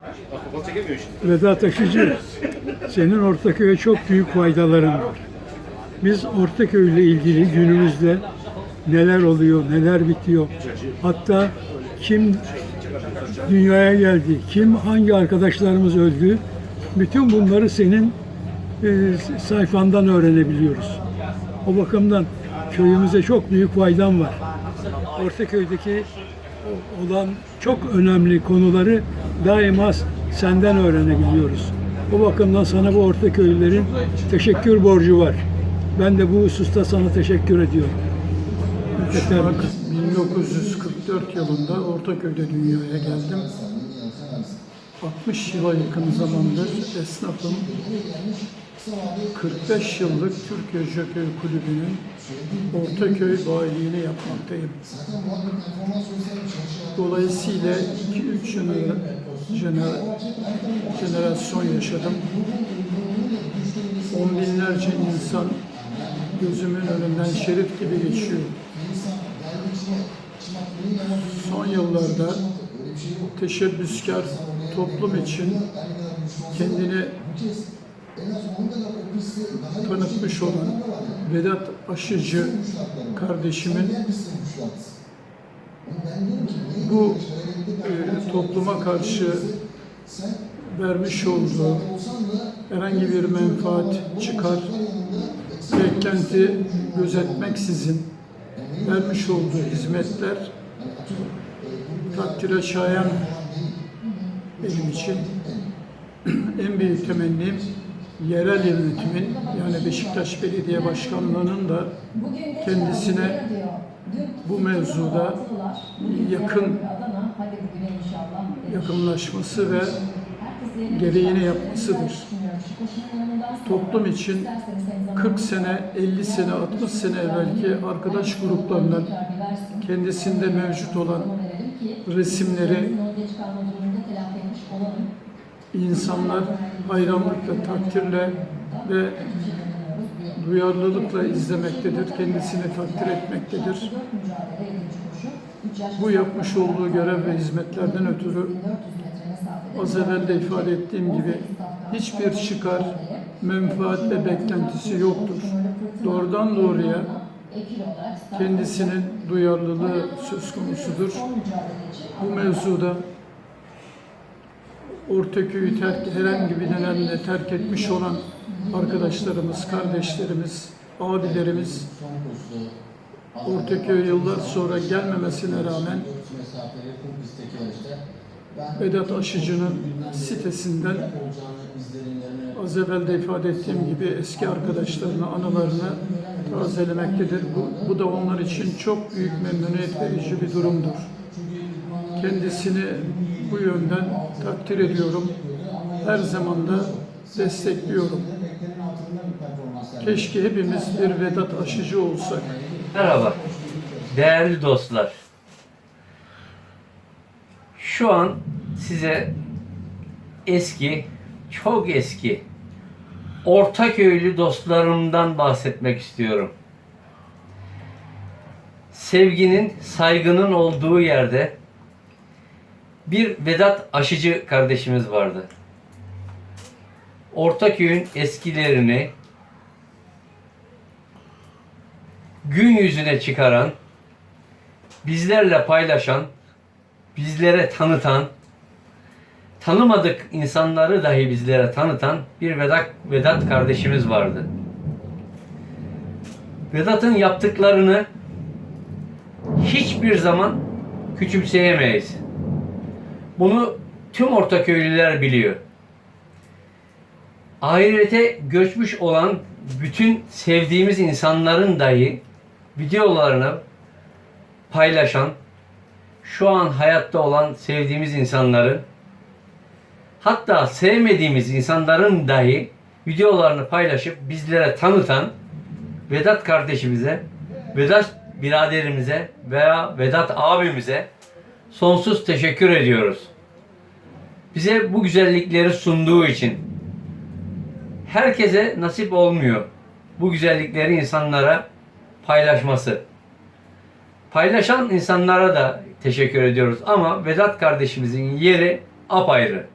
Kafa çekemiyor şimdi. Vedat Aşıcı, senin Ortaköy'e çok büyük faydaların var. Biz Ortaköy ile ilgili günümüzde neler oluyor, neler bitiyor, hatta kim dünyaya geldi, kim hangi arkadaşlarımız öldü, bütün bunları senin e, sayfandan öğrenebiliyoruz. O bakımdan köyümüze çok büyük faydan var. Ortaköy'deki olan çok önemli konuları daima senden öğrenebiliyoruz. O bakımdan sana bu Ortaköy'lülerin teşekkür borcu var. Ben de bu hususta sana teşekkür ediyorum. Yeter. 1944 yılında Ortaköy'de dünyaya geldim. 60 yıla yakın zamandır esnafım. 45 yıllık Türkiye Jockey Kulübü'nün Ortaköy bayiliğini yapmaktayım. Dolayısıyla 2-3 jener, jener, jenerasyon yaşadım. On binlerce insan gözümün önünden şerit gibi geçiyor. Son yıllarda teşebbüskar toplum için kendini tanıtmış olan Vedat Aşıcı kardeşimin bu e, topluma karşı vermiş olduğu herhangi bir menfaat, çıkar, beklenti gözetmeksizin vermiş olduğu hizmetler takdire şayan benim için en büyük temennim yerel yönetimin yani Beşiktaş Belediye Başkanlığı'nın da kendisine bu mevzuda yakın yakınlaşması ve gereğini yapmasıdır. Toplum için 40 sene, 50 sene, 60 sene evvelki arkadaş gruplarından kendisinde mevcut olan resimleri insanlar hayranlıkla, takdirle ve duyarlılıkla izlemektedir, kendisini takdir etmektedir. Bu yapmış olduğu görev ve hizmetlerden ötürü az evvel de ifade ettiğim gibi hiçbir çıkar, menfaat ve beklentisi yoktur. Doğrudan doğruya kendisinin duyarlılığı söz konusudur. Bu mevzuda Ortaköy'ü terk, herhangi bir nedenle terk etmiş olan arkadaşlarımız, kardeşlerimiz, abilerimiz Ortaköy yıllar sonra gelmemesine rağmen Vedat Aşıcı'nın sitesinden az evvel de ifade ettiğim gibi eski arkadaşlarını, anılarını tazelemektedir. Bu, bu da onlar için çok büyük memnuniyet verici bir durumdur. Kendisini bu yönden takdir ediyorum. Her zaman da destekliyorum. Keşke hepimiz bir Vedat Aşıcı olsak. Merhaba, değerli dostlar. Şu an size eski, çok eski, Ortaköylü dostlarımdan bahsetmek istiyorum. Sevginin, saygının olduğu yerde bir Vedat Aşıcı kardeşimiz vardı. Ortaköy'ün eskilerini, gün yüzüne çıkaran, bizlerle paylaşan, bizlere tanıtan, tanımadık insanları dahi bizlere tanıtan bir Vedat, Vedat kardeşimiz vardı. Vedat'ın yaptıklarını hiçbir zaman küçümseyemeyiz. Bunu tüm Ortaköylüler biliyor. Ahirete göçmüş olan bütün sevdiğimiz insanların dahi videolarını paylaşan, şu an hayatta olan sevdiğimiz insanların, hatta sevmediğimiz insanların dahi videolarını paylaşıp bizlere tanıtan Vedat kardeşimize, Vedat biraderimize veya Vedat abimize sonsuz teşekkür ediyoruz bize bu güzellikleri sunduğu için herkese nasip olmuyor bu güzellikleri insanlara paylaşması. Paylaşan insanlara da teşekkür ediyoruz ama Vedat kardeşimizin yeri apayrı.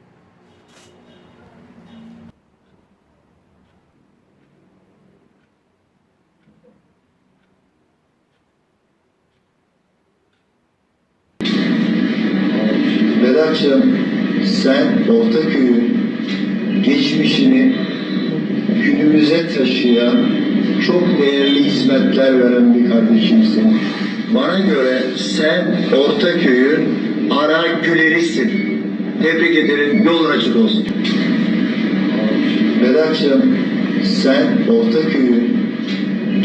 Vedat'cığım sen Ortaköy'ün geçmişini günümüze taşıyan çok değerli hizmetler veren bir kardeşimsin. Bana göre sen Ortaköy'ün ara gülerisin. Tebrik ederim. Yolun açık olsun. Vedat'cığım sen Ortaköy'ün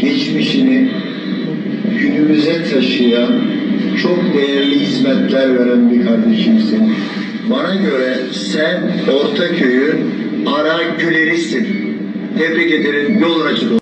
geçmişini günümüze taşıyan çok değerli hizmetler veren bir kardeşimsin. Bana göre sen Ortaköy'ün ara gülerisin. Tebrik ederim. Yolun açık olsun.